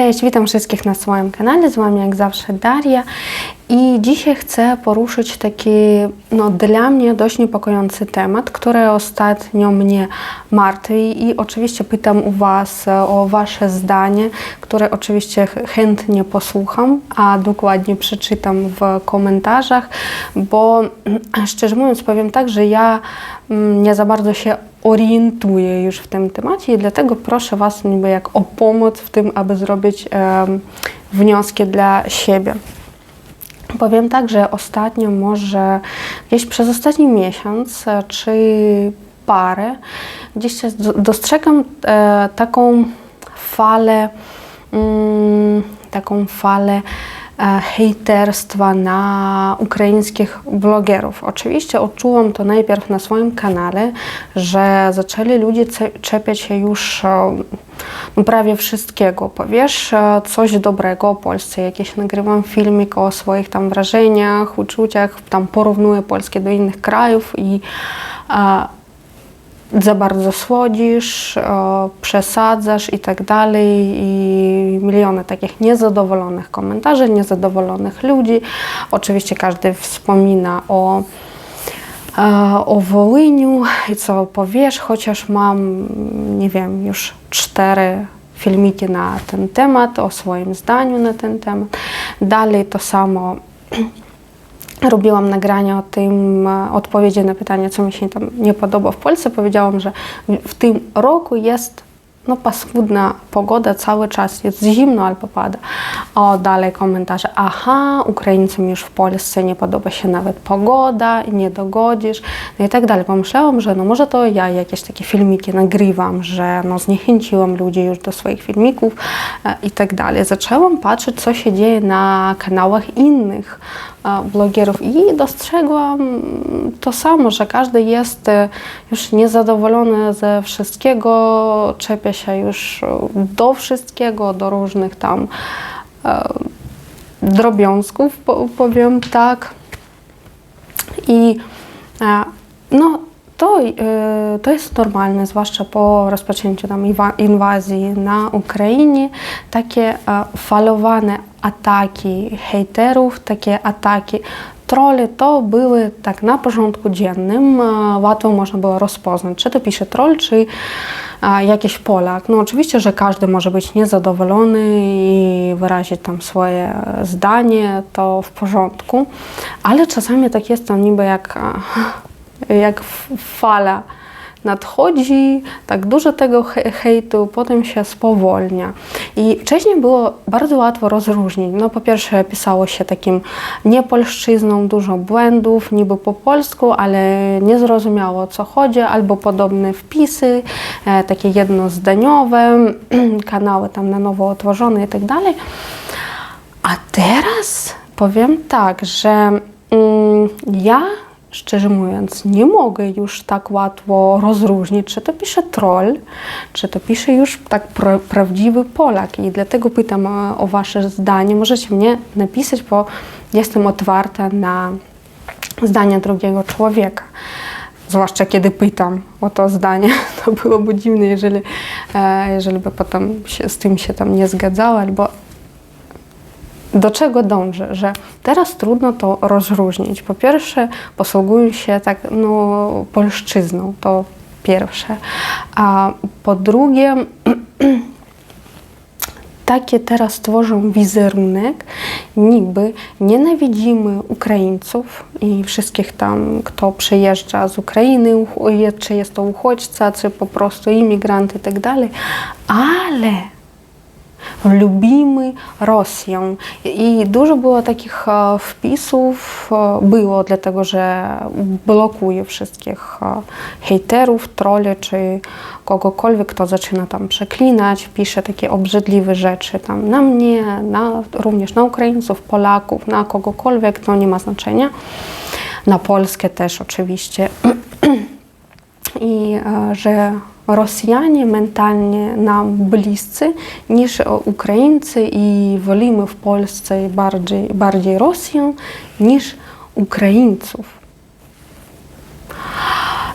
Cześć, witam wszystkich na swoim kanale. Z Wami jak zawsze Daria. I dzisiaj chcę poruszyć taki no, dla mnie dość niepokojący temat, który ostatnio mnie martwi i oczywiście pytam u Was o Wasze zdanie, które oczywiście chętnie posłucham, a dokładnie przeczytam w komentarzach, bo szczerze mówiąc powiem tak, że ja mm, nie za bardzo się orientuję już w tym temacie i dlatego proszę Was niby jak o pomoc w tym, aby zrobić wnioski dla siebie. Powiem tak, że ostatnio może gdzieś przez ostatni miesiąc e, czy parę gdzieś dostrzegam e, taką falę, mm, taką falę hejterstwa na ukraińskich blogerów. Oczywiście odczułam to najpierw na swoim kanale, że zaczęli ludzie czepiać się już e, no, prawie wszystkiego. Powiesz e, coś dobrego o Polsce, jakiś nagrywam filmik o swoich tam wrażeniach, uczuciach, tam porównuję Polskę do innych krajów i e, za bardzo słodzisz, przesadzasz i tak dalej i miliony takich niezadowolonych komentarzy, niezadowolonych ludzi. Oczywiście każdy wspomina o e, o Wołyniu i co powiesz, chociaż mam, nie wiem, już cztery filmiki na ten temat, o swoim zdaniu na ten temat. Dalej to samo robiłam nagrania o tym, e, odpowiedzi na pytanie, co mi się tam nie podoba w Polsce. Powiedziałam, że w tym roku jest no, paskudna pogoda cały czas, jest zimno albo pada. O, dalej komentarze, aha, Ukraińcom już w Polsce nie podoba się nawet pogoda, nie dogodzisz, no i tak dalej. Pomyślałam, że no może to ja jakieś takie filmiki nagrywam, że no zniechęciłam ludzi już do swoich filmików e, i tak dalej. Zaczęłam patrzeć, co się dzieje na kanałach innych blogerów i dostrzegłam to samo, że każdy jest e, już niezadowolony ze wszystkiego, czepia się już do wszystkiego, do różnych tam e, drobiązków, po- powiem tak. I e, no, to, e, to jest normalne, zwłaszcza po rozpoczęciu tam inwazji na Ukrainie, takie e, falowane ataki hejterów, takie ataki troli, to były tak na porządku dziennym, e, łatwo można było rozpoznać, czy to pisze troll, czy e, jakiś Polak. No oczywiście, że każdy może być niezadowolony i wyrazić tam swoje zdanie, to w porządku, ale czasami tak jest to niby jak, jak fala nadchodzi, tak dużo tego he- hejtu, potem się spowolnia. I wcześniej było bardzo łatwo rozróżnić. No po pierwsze pisało się takim niepolszczyzną, dużo błędów, niby po polsku, ale nie zrozumiało o co chodzi, albo podobne wpisy, e, takie jednozdaniowe, kanały tam na nowo otworzone i tak dalej. A teraz powiem tak, że mm, ja szczerze mówiąc nie mogę już tak łatwo rozróżnić, czy to pisze troll, czy to pisze już tak pra- prawdziwy Polak. I dlatego pytam e, o Wasze zdanie. Możecie mnie napisać, bo jestem otwarta na zdanie drugiego człowieka. Zwłaszcza kiedy pytam o to zdanie, to byłoby dziwne, jeżeli, e, jeżeli by potem się, z tym się tam nie zgadzała, albo do czego dążę, że teraz trudno to rozróżnić. Po pierwsze, posługują się tak no, polszczyzną, to pierwsze. A po drugie, takie teraz tworzą wizerunek, niby nienawidzimy Ukraińców i wszystkich tam, kto przyjeżdża z Ukrainy, czy jest to uchodźca, czy po prostu imigrant i tak dalej, ale lubimy Rosję. I dużo było takich wpisów, było dlatego, że blokuje wszystkich hejterów, troli czy kogokolwiek, kto zaczyna tam przeklinać, pisze takie obrzydliwe rzeczy tam na mnie, na, również na Ukraińców, Polaków, na kogokolwiek, to nie ma znaczenia. Na Polskę też oczywiście. i że Rosjanie mentalnie nam bliscy niż e, Ukraińcy i wolimy w Polsce bardziej, bardziej Rosjan niż Ukraińców.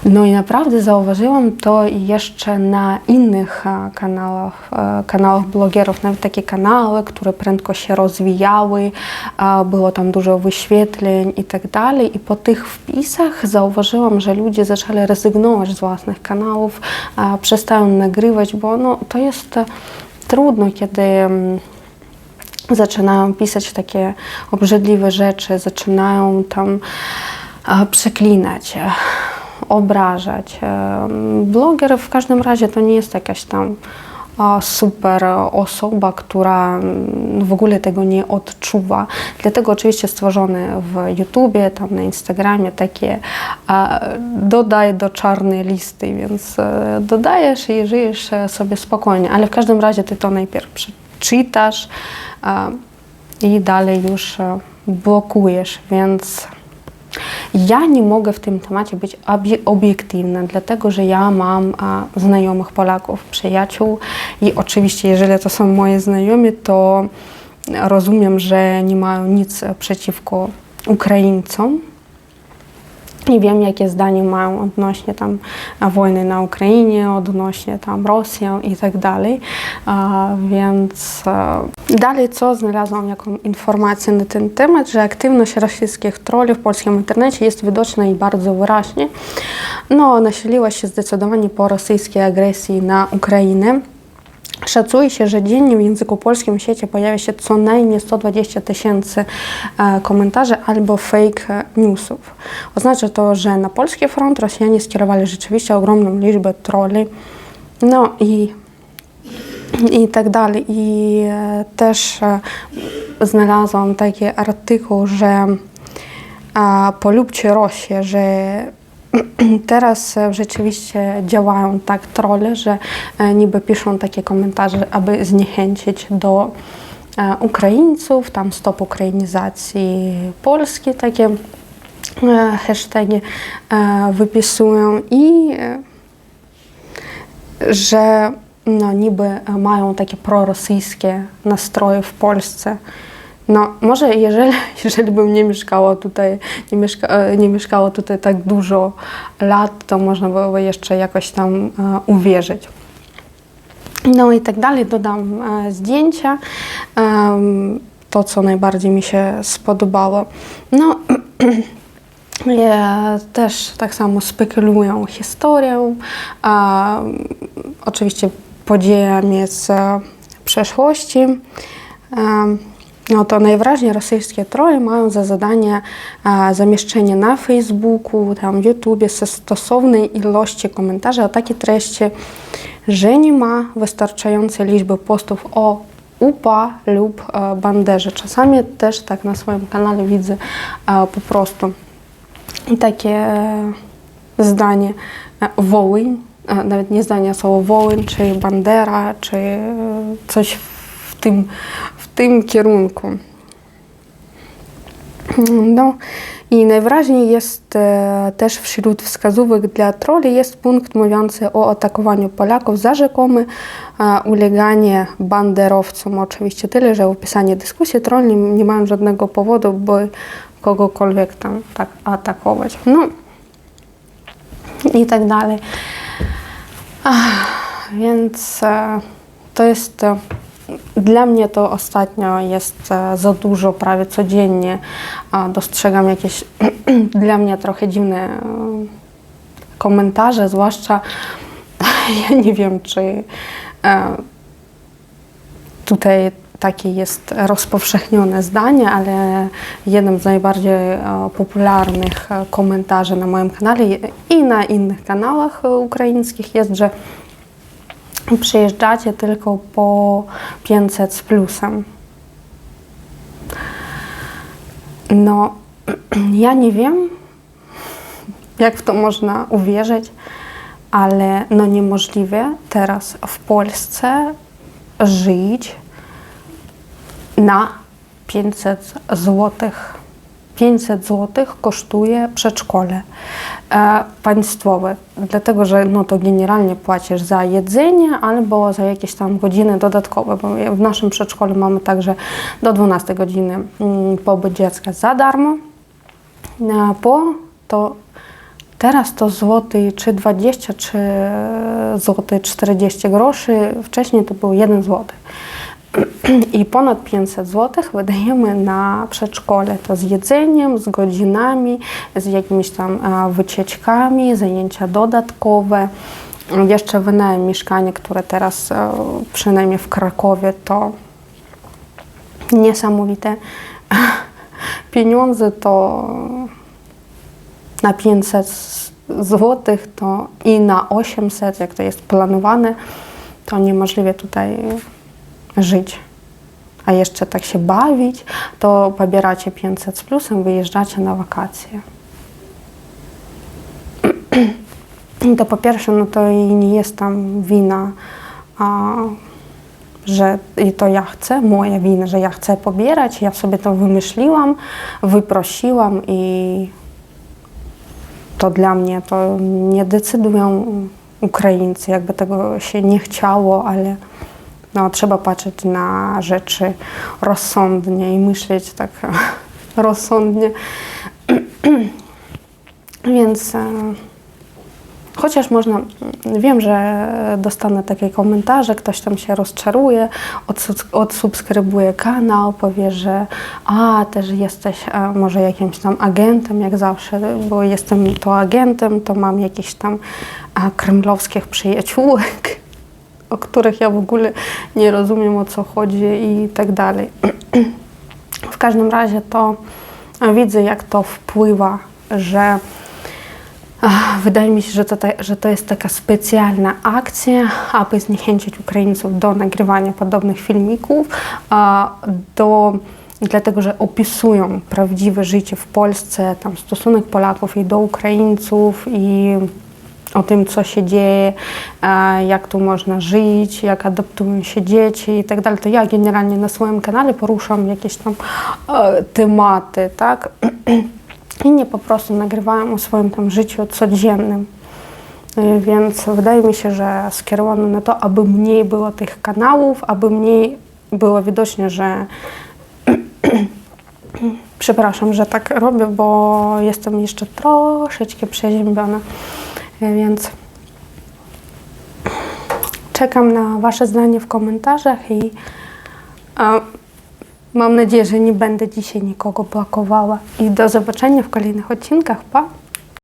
No i naprawdę zauważyłam to jeszcze na innych e, kanałach, e, kanałach blogerów, nawet takie kanały, które prędko się rozwijały, e, było tam dużo wyświetleń i tak dalej. I po tych wpisach zauważyłam, że ludzie zaczęli rezygnować z własnych kanałów, przestają nagrywać, bo no, to jest trudno, kiedy mm, zaczynają pisać takie obrzydliwe rzeczy, zaczynają tam przeklinać, obrażać. Bloger w każdym razie to nie jest jakaś tam super osoba, która mm, w ogóle tego nie odczuwa. Dlatego oczywiście stworzone w YouTubie, tam na Instagramie takie dodaj do czarnej listy, więc e, dodajesz i żyjesz e, sobie spokojnie, ale w każdym razie ty to najpierw przeczytasz e, i dalej już e, blokujesz, więc ja nie mogę w tym temacie być obie- obiektywna, dlatego że ja mam a, znajomych Polaków, przyjaciół i oczywiście, jeżeli to są moi znajomi, to rozumiem, że nie mają nic przeciwko Ukraińcom. Nie wiem, jakie zdanie mają odnośnie tam a, wojny na Ukrainie, odnośnie tam Rosji i tak dalej. Więc e, dalej co znalazłam jaką informację na ten temat, że aktywność rosyjskich troli w polskim internecie jest widoczna i bardzo wyraźnie. No, nasiliła się zdecydowanie po rosyjskiej agresji na Ukrainę. Szacuje się, że dziennie w języku polskim w sieci pojawia się co najmniej 120 tysięcy e, komentarzy albo fake newsów. Oznacza to, że na polski front Rosjanie skierowali rzeczywiście ogromną liczbę troli. No i i tak dalej. I e, też e, znalazłam taki artykuł, że e, polubcie Rosję, że teraz e, rzeczywiście działają tak trolle, że e, niby piszą takie komentarze, aby zniechęcić do e, Ukraińców, tam stop ukrainizacji Polski, takie e, hasztagi e, wypisują i e, że no, niby mają takie prorosyjskie nastroje w Polsce. No, może jeżeli, jeżeli bym nie mieszkała tutaj, nie, mieszka, e, nie mieszkało tutaj tak dużo lat, to można byłoby jeszcze jakoś tam e, uwierzyć. No i tak dalej, dodam e, zdjęcia, em, to co najbardziej mi się spodobało. No, Ja też tak samo spekulują historią, a, oczywiście podziejami z e, przeszłości. Em, No to najwyraźniej rosyjskie trolle mają za zadanie zamieszczenie na Facebooku, tam YouTubie stosownej ilości komentarzy o takie treści, że nie ma wystarczającej liczby postów o UPA lub e, Banderze. Czasami też tak na swoim kanale widzę e, po prostu takie e, zdanie e, Wołyń, e, nawet nie zdania słowo Wołyń, czy Bandera, czy e, coś w tym, w tym kierunku. No i najwyraźniej jest e, też wśród wskazówek dla troli jest punkt mówiący o atakowaniu Polaków za rzekome e, uleganie banderowcom. Oczywiście tyle, że w opisaniu dyskusji troli nie, nie mają żadnego powodu, by kogokolwiek tam tak atakować. No i tak dalej. Ach, więc e, to jest e, dla mnie to ostatnio jest e, za dużo, prawie codziennie dostrzegam jakieś dla mnie trochę dziwne e, komentarze, zwłaszcza ja nie wiem, czy e, tutaj takie jest rozpowszechnione zdanie, ale jednym z najbardziej popularnych komentarzy na moim kanale i na innych kanałach ukraińskich jest, że przyjeżdżacie tylko po 500 z plusem. No, ja nie wiem, jak w to można uwierzyć, ale no niemożliwe teraz w Polsce żyć na 500 złotych. 500 zł kosztuje przedszkole e, państwowe, dlatego że no to generalnie płacisz za jedzenie albo za jakieś tam godziny dodatkowe, bo w naszym przedszkolu mamy także do 12 godziny mm, pobyt dziecka za darmo. A po to teraz to złoty czy 20, czy złoty 40 groszy. Wcześniej to był 1 złoty. I ponad 500 zł wydajemy na przedszkole. To z jedzeniem, z godzinami, z jakimiś tam wycieczkami, zajęcia dodatkowe. Jeszcze wynajem mieszkania, które teraz e, przynajmniej w Krakowie to niesamowite pieniądze, to na 500 zł to i na 800, jak to jest planowane, to niemożliwe tutaj żyć. A jeszcze tak się bawić, to pobieracie 500 z plusem, wyjeżdżacie na wakacje. To po pierwsze, no to i nie jest tam wina, a, że i to ja chcę, moja wina, że ja chcę pobierać, ja sobie to wymyśliłam, wyprosiłam i to dla mnie to nie decydują Ukraińcy, jakby tego się nie chciało, ale no, trzeba patrzeć na rzeczy rozsądnie i myśleć tak rozsądnie. Więc e, chociaż można, wiem, że dostanę takie komentarze, ktoś tam się rozczaruje, odsubskrybuje kanał, powie, że a, też jesteś e, może jakimś tam agentem, jak zawsze, bo jestem to agentem, to mam jakichś tam e, kremlowskich przyjaciółek o których ja w ogóle nie rozumiem o co chodzi i tak dalej. W każdym razie to widzę, jak to wpływa, że wydaje mi się, że to, że to jest taka specjalna akcja, aby zniechęcić Ukraińców do nagrywania podobnych filmików, a, do, dlatego że opisują prawdziwe życie w Polsce, tam stosunek Polaków i do Ukraińców i o tym, co się dzieje, jak tu można żyć, jak adoptują się dzieci i tak dalej, to ja generalnie na swoim kanale poruszam jakieś tam e, tematy, tak? I nie po prostu nagrywałem o swoim tam życiu codziennym. E, Więc wydaje mi się, że skierowano na to, aby mniej było tych kanałów, aby mniej było widocznie, że przepraszam, że tak robię, bo jestem jeszcze troszeczkę przeziębiona. Więc czekam na Wasze zdanie w komentarzach i mam nadzieję, że nie będę dzisiaj nikogo blokowała. I do zobaczenia w kolejnych odcinkach. Pa!